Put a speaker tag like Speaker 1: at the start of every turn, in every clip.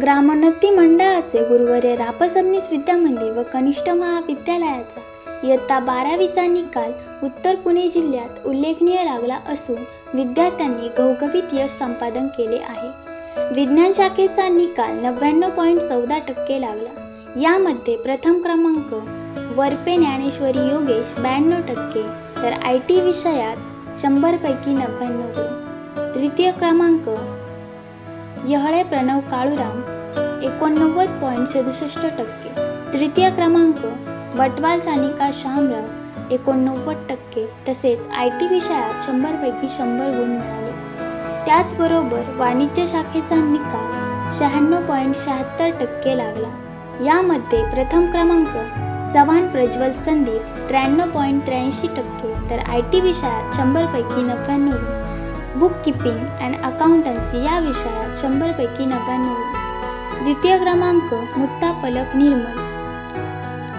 Speaker 1: ग्रामोन्नती मंडळाचे गुरुवर्य रापसबनीस विद्यामंदिर व कनिष्ठ महाविद्यालयाचा इयत्ता बारावीचा निकाल उत्तर पुणे जिल्ह्यात उल्लेखनीय लागला असून विद्यार्थ्यांनी घवघवीत यश संपादन केले आहे. विज्ञान शाखेचा निकाल नव्याण्णव पॉईंट चौदा टक्के लागला. यामध्ये प्रथम क्रमांक वरपे ज्ञानेश्वरी योगेश ब्याण्णव टक्के तर आय टी विषयात शंभरपैकी नव्याण्णव गुण. तृतीय क्रमांक यहळे प्रणव काळूराम एकोणनव्वद पॉईंट सदुसष्ट टक्के. तृतीय क्रमांक वटवाल सानिका शामराव एकोणनव्वद टक्के. तसेच आय टी विषयात शंभरपैकी शंभर गुण मिळाले. त्याचबरोबर वाणिज्य शाखेचा निकाल शहाण्णव पॉईंट शहात्तर टक्के लागला. यामध्ये प्रथम क्रमांक चव्हाण प्रज्वल संदीप त्र्याण्णव पॉईंट त्र्याऐंशी टक्के. तर आय टी विषयात शंभरपैकी नव्याण्णव गुण. बुक किपिंग अँड अकाउंटन्सी या विषयात शंभरपैकी नव्याण्णव. द्वितीय क्रमांक मुत्ता पलक निर्मल.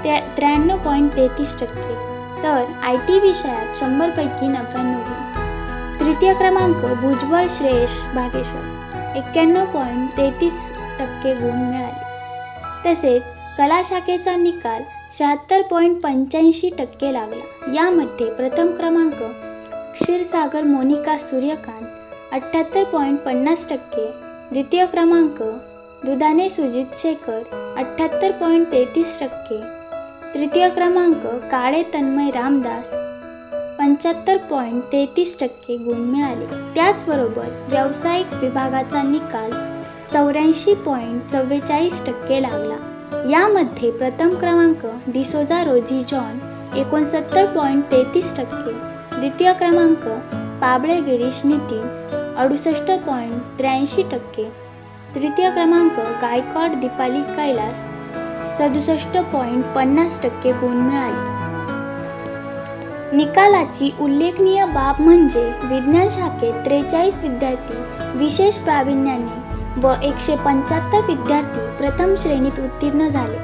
Speaker 1: त्या त्र्याण्णव पॉईंट तेहतीस टक्के. तर आय टी विषयात शंभरपैकी नव्याण्णव. तृतीय क्रमांक भुजबळ श्रेयश भागेश्वर. एक्क्याण्णव पॉईंट तेहतीस टक्के गुण मिळाले. तसेच कला शाखेचा निकाल शहात्तर पॉईंट पंच्याऐंशी टक्के लागला. यामध्ये प्रथम क्रमांक क्षीरसागर मोनिका सूर्यकांत अठ्ठ्याहत्तर पॉईंट पन्नास टक्के. द्वितीय क्रमांक दुधाने सुजित शेखर अठ्ठ्याहत्तर पॉईंट तेहतीस टक्के. तृतीय क्रमांक काळे तन्मय रामदास पंच्याहत्तर पॉईंट तेहतीस टक्के गुण मिळाले. त्याचबरोबर व्यावसायिक विभागाचा निकाल चौऱ्याऐंशी पॉईंट चव्वेचाळीस टक्के लागला. यामध्ये प्रथम क्रमांक डिसोजा रोजी जॉन एकोणसत्तर पॉईंट तेहतीस टक्के. द्वितीय क्रमांक पाबळे गिरीश नितीन अडुसष्ट पॉईंट त्र्याऐंशी टक्के. तृतीय क्रमांक गायकॉड दीपाली कैलास सदुसष्ट पॉईंट पन्नास टक्के गुण मिळाले. निकालाची उल्लेखनीय बाब म्हणजे विज्ञान शाखेत त्रेचाळीस विद्यार्थी विशेष प्रावीण्याने व एकशे पंच्याहत्तर विद्यार्थी प्रथम श्रेणीत उत्तीर्ण झाले.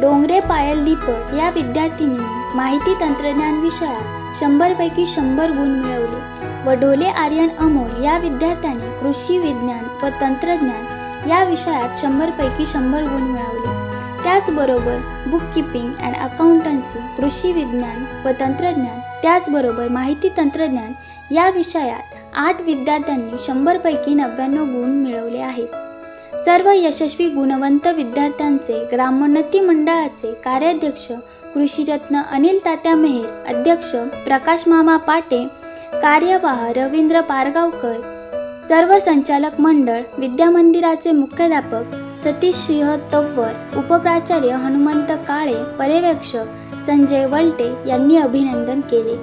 Speaker 1: डोंगरे पायल दीपक या विद्यार्थिनीने माहिती तंत्रज्ञान विषयात शंभरपैकी शंभर गुण मिळवले व ढोले आर्यन अमोल या विद्यार्थ्याने कृषी विज्ञान व तंत्रज्ञान या विषयात शंभरपैकी शंभर गुण मिळवले. त्याचबरोबर बुक किपिंग अँड अकाउंटन्सी कृषी विज्ञान व तंत्रज्ञान त्याचबरोबर माहिती तंत्रज्ञान या विषयात आठ विद्यार्थ्यांनी शंभरपैकी नव्याण्णव गुण मिळवले आहेत. सर्व यशस्वी गुणवंत विद्यार्थ्यांचे ग्रामोन्नती मंडळाचे कार्याध्यक्ष कृषीरत्न अनिल तात्या मेहेर अध्यक्ष प्रकाश मामा पाटे कार्यवाह रवींद्र पारगावकर सर्व संचालक मंडळ विद्यामंदिराचे मुख्याध्यापक सतीश सिंह तव्वर उपप्राचार्य हनुमंत काळे पर्यवेक्षक संजय वल्टे यांनी अभिनंदन केले.